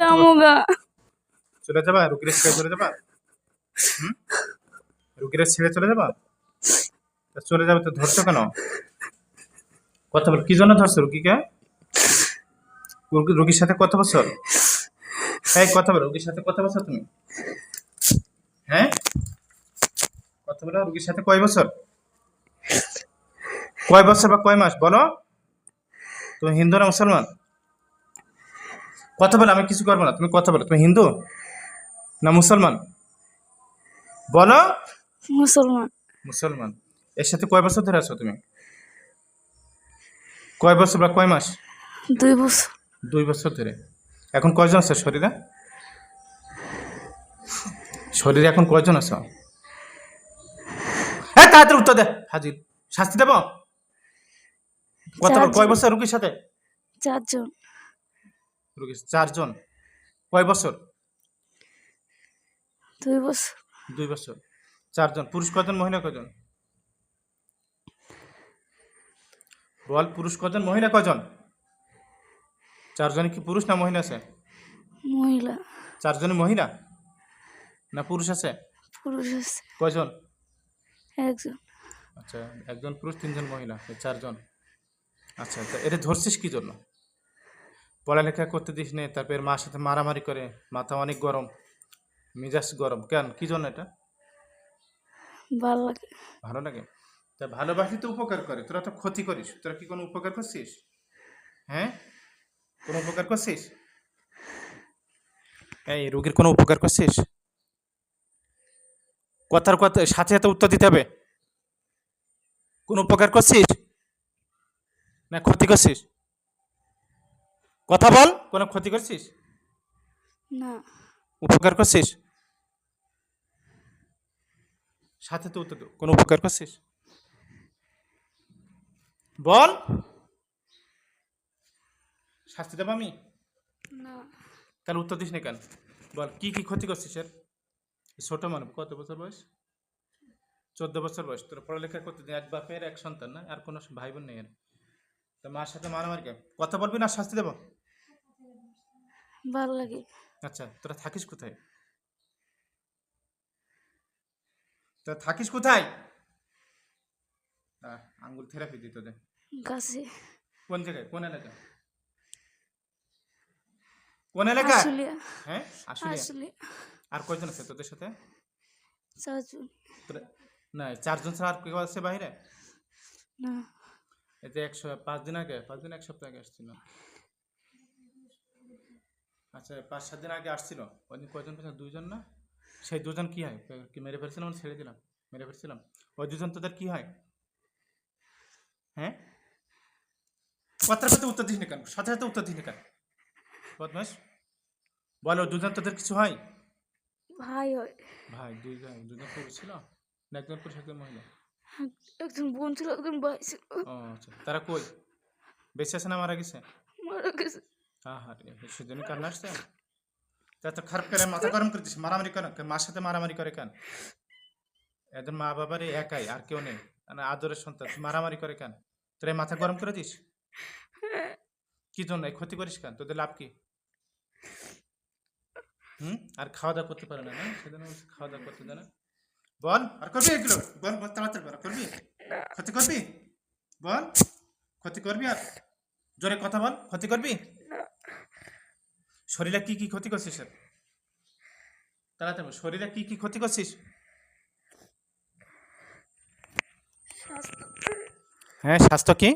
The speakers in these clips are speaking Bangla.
আমুগা। চলে যাবা? রুগীর ছেড়ে চলে যাবা? হুম? রুগীর ছেড়ে চলে যাবা? চলে যাবে তো ধরছো কেন? কথা বল কি জন্য ধরছো রুগী- রুগীর সাথে কত বছর? এই কথা বলো রুগীর সাথে কত বছর তুমি? হ্যাঁ? কথা বলো রুগীর সাথে কয় বছর? কয় বছর বা কয় মাস? বলো। তুমি হিন্দু না মুসলমান? কথা বলো আমি কিছু করব না। তুমি কথা বলো তুমি হিন্দু? না মুসলমান? বলো। মুসলমান। মুসলমান। এর সাথে কয় বছর ধরে আছো তুমি? কয় বছর বা কয় মাস? দুই বছর। দুই বছর ধরে। এখন কয়জন আছে শরীরে? শরীরে এখন কয়জন আছো? হ্যাঁ তাড়াতাড়ি উত্তর দে হাজির। শাস্তি দেব? কত। কয় বছর রুগীর সাথে? চারজন। রুগীর চারজন। কয় বছর? দুই বছর। দুই বছর। চারজন। পুরুষ কজন মহিলা কজন বল পুরুষ কজন মহিলা কজন চারজনে কি পুরুষ না মহিলা আছে? মহিলা। চারজনে মহিলা? না পুরুষ আছে? পুরুষ আছে। কয়জন? একজন। আচ্ছা একজন পুরুষ তিনজন মহিলা। চারজন। আচ্ছা এটা ধরছিস কি জন্য? পড়ালেখা করতে দিস নে তারপর মার সাথে মারামারি করে মাথা অনেক গরম মেজাজ গরম কেন? কি জন্য এটা? ভালো লাগে। ভালো লাগে? তা ভালোবাসি তো উপকার করে তোরা তো ক্ষতি করিস তোরা কি কোনো উপকার করছিস? হ্যাঁ? কোনো উপকার করছিস? এই রোগীর কোনো উপকার করছিস? কথার কথা সাথে সাথে উত্তর দিতে হবে। কোনো উপকার করছিস? না ক্ষতি করছিস? কথা বল। কোনো ক্ষতি করছিস? না। উপকার করছিস? সাথে তো উত্তর। কোনো উপকার করছিস? বল। শাস্তি দেবো আমি? না। তাহলে উত্তর দিস না কেন? বল কি কি ক্ষতি করছিস এর? ছোট মানব কত বছর বয়স? চোদ্দ বছর বয়স। তোর পড়ালেখা করতে দিন এক বাপের এক সন্তান না? আর কোনো ভাই বোন নেই এর। তো মার সাথে মারামারি কথা বলবি না শাস্তি দেবো? ভালো লাগে। আচ্ছা তোরা থাকিস কোথায়? তোরা থাকিস কোথায়? আঙ্গুল থেরাপি দিত দে গাছে। কোন জায়গায়? কোন এলাকা কোন এলাকা হ্যাঁ আসলে আসলে আর কয়জন আছে তোদের সাথে? চারজন। না চারজন ছাড়া আর কেউ আছে বাইরে? না। এতে একশো পাঁচ দিন আগে পাঁচ দিন এক সপ্তাহ আগে আসছিল। আচ্ছা পাঁচ সাত দিন আগে আসছিল। ওই দিন কয়জন পেয়েছিল? দুইজন না? সেই দুজন কি হয়? কি মেরে ফেলছিলাম না ছেড়ে দিলাম? মেরে ফেলছিলাম? ওই দুজন তোদের কি হয়? হ্যাঁ? কথার সাথে উত্তর দিস না কেন? সাথে সাথে উত্তর দিস না কেন? বদমাস বলো দুজন তোদের কিছু হয়? ভাই হয় ভাই দুইজন দুজন পুরুষ ছিল? না একজন পুরুষ একজন মহিলা? একজন বোন ছিল একজন ভাই ছিল। ও আচ্ছা। তারা কই? বেঁচে আছে না মারা গেছে? মারা গেছে। সেজন্য আর মানে ক্ষতি করিস কেন? তোদের লাভ কি? হুম? আর খাওয়া দাওয়া করতে পারে না না? সেদিন খাওয়া দাওয়া করতে দেয় না। বল, আর করবি এগুলো? বল বল, তাড়াতাড়ি করবি? ক্ষতি করবি? বল, ক্ষতি করবি আর? জোরে কথা বল, ক্ষতি করবি? শরীরে কি কি ক্ষতি করছিস তাড়াতাড়ি শরীরে কি কি ক্ষতি করছিস? হ্যাঁ স্বাস্থ্য কি?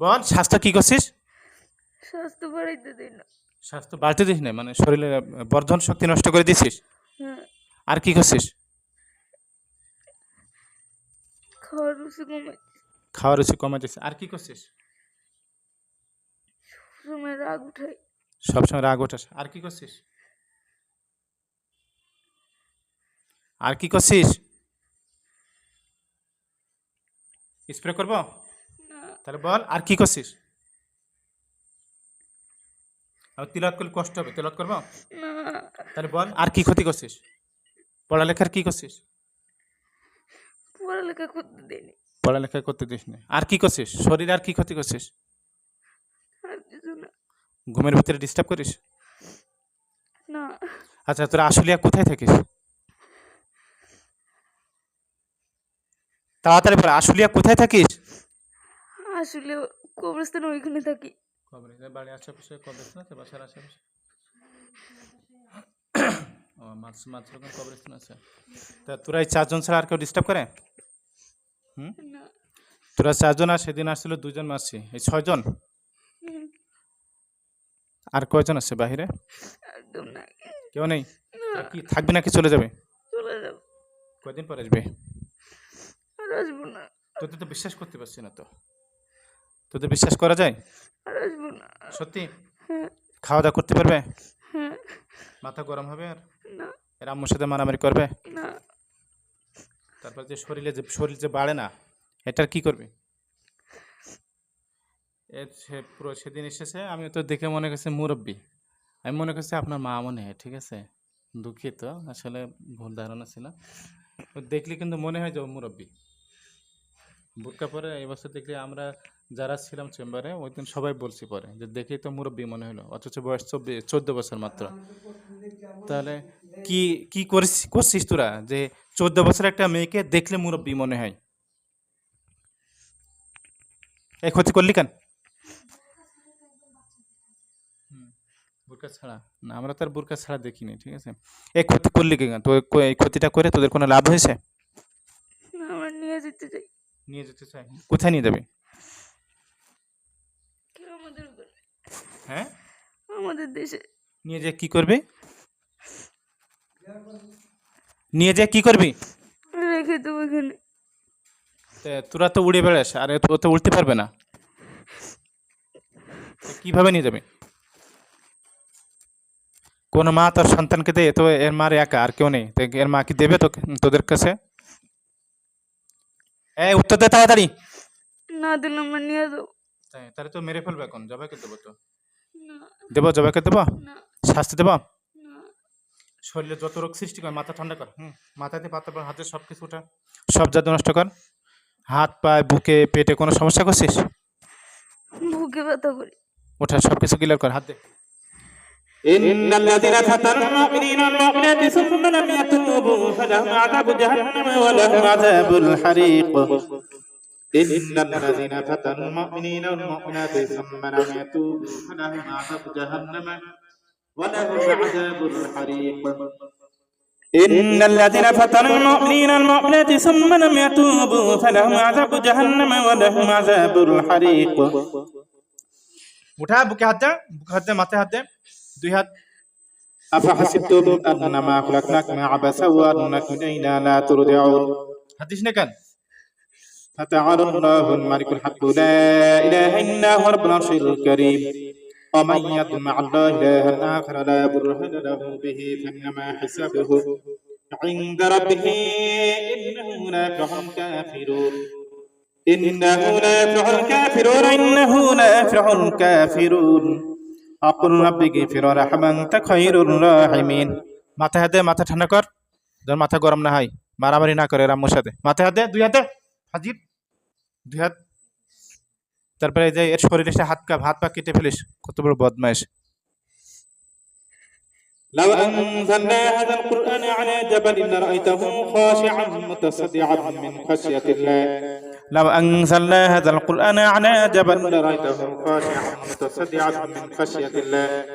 বল স্বাস্থ্য কি করছিস? স্বাস্থ্য বাড়াইতে দিই না। স্বাস্থ্য বাড়তে দিস না মানে শরীরে বর্ধন শক্তি নষ্ট করে দিছিস? হ্যাঁ। আর কি করছিস? খাওয়ার রুচি কমে খাওয়ার রুচি কমে আর কি করছিস? সময় রাগ উঠাই। সবসময় রাগ ওঠাস আর কি করছিস? আর কি করছিস? স্প্রে করব? তাহলে বল আর কি করছিস? আর তিলত করলে কষ্ট হবে তিলত করব? তাহলে বল আর কি ক্ষতি করছিস? পড়ালেখার কি করছিস? পড়ালেখা করতে দিইনি। পড়ালেখা করতে দিস না আর কি করছিস? শরীরে আর কি ক্ষতি করছিস? ঘুমের ভিতরে ডিস্টার্ব করিস? না। আচ্ছা তোরা আশুলিয়া কোথায় থাকিস? তাড়াতাড়ি বল আশুলিয়া কোথায় থাকিস? আসলে কবরস্থান ওইখানে থাকি। বাড়ির আশেপাশে কবরস্থান আছে বাসার আশেপাশে? ও মাছ মাছ রকম কবরস্থান আছে। তা তোরা এই চারজন ছাড়া আর কেউ ডিস্টার্ব করে? হুম? না। তোরা চারজন আর সেদিন আসছিল দুজন মাসি এই ছয়জন? হুম, আর কয়জন আছে বাহিরে? একদম কেউ নেই? কি থাকবি নাকি চলে যাবে? চলে যাব। কয়দিন পর আসবে? আর আসব না। তোদের তো বিশ্বাস করতে পারছি না তো। তোদের বিশ্বাস করা যায়? আর আসব না। সত্যি? হ্যাঁ। খাওয়া দাওয়া করতে পারবে? হ্যাঁ। মাথা গরম হবে আর? না। এর আম্মুর সাথে মারামারি করবে? না। তারপর যে শরীরে যে শরীর যে বাড়ে না এটার কি করবে? সে পুরো সেদিন এসেছে। আমি তো দেখে মনে করছি মুরব্বী। আমি মনে করছি আপনার মা মনে হয়, ঠিক আছে? দুঃখিত, আসলে ভুল ধারণা ছিল। দেখলে কিন্তু মনে হয় যে ও মুরব্বী। বুটকা পরে এই বছর দেখলে আমরা যারা ছিলাম চেম্বারে, ওই দিন সবাই বলছি পরে যে দেখেই তো মুরব্বী মনে হলো, অথচ বয়স চব্বিশ, চোদ্দ বছর মাত্র। তাহলে কি কি করিস, করছিস তোরা যে চোদ্দ বছর একটা মেয়েকে দেখলে মুরব্বী মনে হয়? এই ক্ষতি করলি কেন হুম, বুরকা ছাড়া না আমরা তার বুরকা ছাড়া দেখিনি ঠিক আছে? এই ক্ষতি করলি কেন তো এই ক্ষতিটা করে তোদের কোনো লাভ হয়েছে? না আমরা নিয়ে যেতে চাই। নিয়ে যেতে চাই? কোথায় নিয়ে যাবে? হ্যাঁ? আমাদের দেশে। নিয়ে যে কি করবি? নিয়ে যে কি করবি? রেখে দেবো এখানে। তোরা তো উড়ে বেড়াস আর তো ও তো উঠতে পারবে না। কীভাবে নিয়ে যাবে? কোনো মা তার সন্তানকে দেয় তো এর মার একা আর কেউ নেই। তো এর মা কি দেবে তো তোদের কাছে? এই উত্তর দে তাড়াতাড়ি। না দিলে আমরা নিয়ে তাই তাহলে তো মেরে ফেলবে এখন জবাইকে দেবো তো। না। দেবো জবাইকে দেবো? না। শাস্তি দেবো? না। শরীরে যত রোগ সৃষ্টি কর মাথা ঠান্ডা কর হুম? মাথাতে পাতা পর হাতে সব কিছু ওঠা। সব জাদু নষ্ট কর। হাত পায়ে বুকে পেটে কোনো সমস্যা করছিস? বুকে ব্যথা করি। ওঠা সব কিছু ক্লিয়ার কর হাত দে। إن الذين فتنوا المؤمنين والمؤمنات ثم لم يتوبوا فلهم عذاب جهنم ولهم عذاب الحريق إن الذين فتنوا المؤمنين والمؤمنات ثم لم يتوبوا فلهم عذاب جهنم ولهم عذاب الحريق إن الذين فتنوا المؤمنين والمؤمنات ثم لم يتوبوا فلهم عذاب جهنم ولهم عذاب الحريق উঠা বুকে হাত দে বুকে হাত দে মাথায় হাত দে দুই হাত أفحسبتم أنما خلقناكم عبثا وأنكم إلينا لا ترجعون হাত দিস না কেন فتعالى الله الملك الحق لا إله إلا هو رب العرش الكريم ومن يدع مع الله إلها آخر لا برهان له به فإنما حسابه عند ربه إنه لا يفلح الكافرون إنه لا يفلح الكافرون إنه لا يفلح الكافرون মাথা হাতে, মাথা ঠান্ডা কর। যেন মাথা গরম না হয়, মারামারি না করে রাম্মুর সাথে। মাথা হাতে, দুই হাতে। হাজির। দুই হাত। তারপরে যে এর শরীরে হাত কাপ, হাত পা কেটে ফেলিস, কত বড় বদমাইশ। لو أنزلنا هذا القرآن على جبل لرأيته خاشعا متصدعا من خشية الله لو أنزلنا هذا القرآن على جبل لرأيته خاشعا متصدعا من خشية الله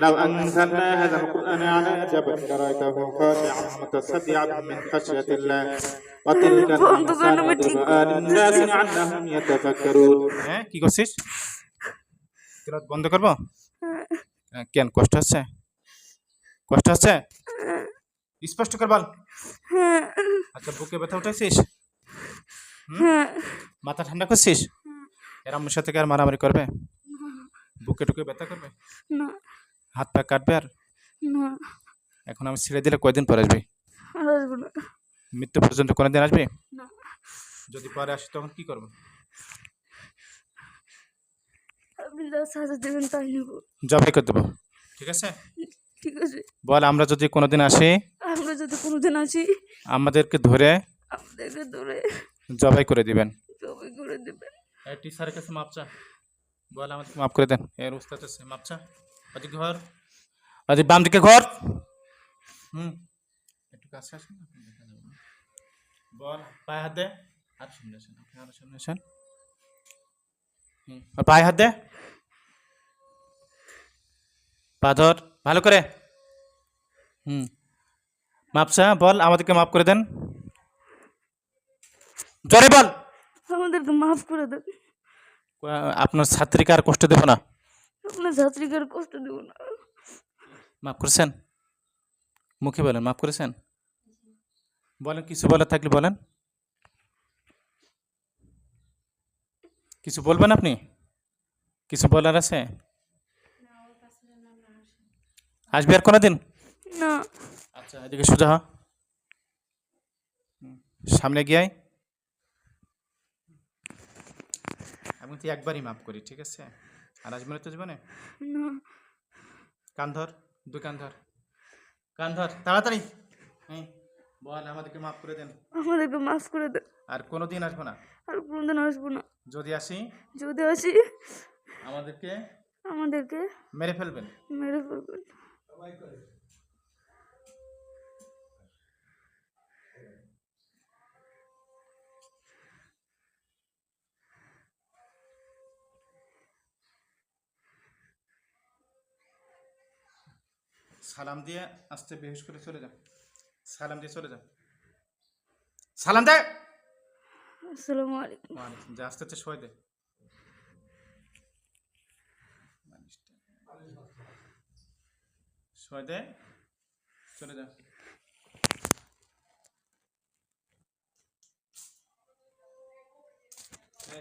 لو أنزلنا هذا القرآن على جبل لرأيته خاشعا متصدعا من خشية الله وتلك الأمثال نضربها للناس لعلهم يتفكرون হ্যাঁ কি করছিস কিরাত বন্ধ করবো হ্যাঁ, কেন কষ্ট হচ্ছে কষ্ট হচ্ছে? স্পষ্ট কর বল। হ্যাঁ আচ্ছা বুকে ব্যথা উঠেছিস হ্যাঁ মাথা ঠান্ডা করছিস? এর আম্মুর সাথে আর মারামারি করবে? বুকে টুকে ব্যথা করবে? না হাত পা কাটবে আর? না এখন আমি ছেড়ে দিলে কয়দিন পর আসবি? না মৃত্যু পর্যন্ত কোনোদিন আসবি? না যদি পরে আসি তখন কি করব? আপনি যা সাজা দেবেন তাই নেব। জবাই করে দেবো। ঠিক আছে? ঠিক আছে। বল আমরা যদি কোনোদিন আসি আমরা যদি কোনোদিন আসি আমাদেরকে ধরে আমাদেরকে ধরে জবাই করে দিবেন। জবাই করে দেবেন। টিচারের কাছে মাপ চা। বল আমাদেরকে মাফ করে দেন। এর উস্তাদ আছে মাপছা ওদিক ঘর। ওদিক বাম দিকে ঘর। হুম। একটু কাছে আসেন। বল পায়ে হাত দে। আর সামনে আসেন আপনি আরও সামনে আসেন। হুম। আর পায়ে হাত দে। পা ধর। ভালো করে। হুম। মাপসা বল আমাদেরকে মাফ করে দেন। জোরে বল। আমাদেরকে মাফ করে দেন। আপনার ছাত্রীকে আর কষ্ট দেব না। আপনার ছাত্রীকে আর কষ্ট দেবো না। মাফ করেছেন? মুখে বলেন মাফ করেছেন? বলেন কিছু বলার থাকলে বলেন। কিছু বলবেন আপনি? কিছু বলার আছে? আসবি আর কোনো দিন না। আচ্ছা এদিকে সোজা হ। সামনে গিয়ে। আমি তো একবারই মাফ করি ঠিক আছে? আর আসবে না তো জীবনে? না। কান ধর দুই কান ধর। কান ধর তাড়াতাড়ি। হ্যাঁ বল আমাদেরকে মাফ করে দেন। আমাদেরকে মাফ করে দেন আর কোনো দিন আসব না। আর কোনোদিন আসব না। যদি আসি? যদি আসি আমাদেরকে আমাদেরকে মেরে ফেলবেন। মেরে ফেলবেন। সালাম দিয়ে আস্তে বেহুশ করে চলে যা। সালাম দিয়ে চলে যা। সালাম দে। আসসালামু আলাইকুম। ওয়ালাইকুম। যা আস্তে আস্তে শোয় দে। দে। চলে যা।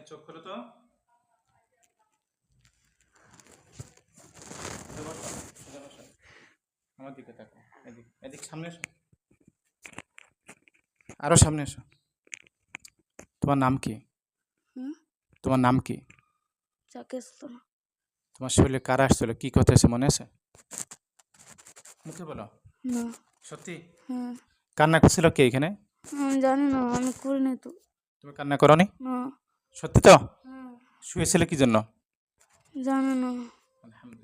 চোখ খোলো তো। আমার দিকে তাকো এদিক এদিক সামনে এসো। আরও সামনে এসো। তোমার নাম কি? তোমার নাম কি? তোমার শরীরে কারা আসছিল? কি কথা মনে আছে? মুখে বলো। না। সত্যি? হ্যাঁ। কান্না করছিল কে এখানে? আমি জানি না আমি করিনি তো। তুমি কান্না করনি? না। সত্যি তো? হ্যাঁ। শুয়েছিলে কি জন্য? জানি না। আলহামদুলিল্লাহ।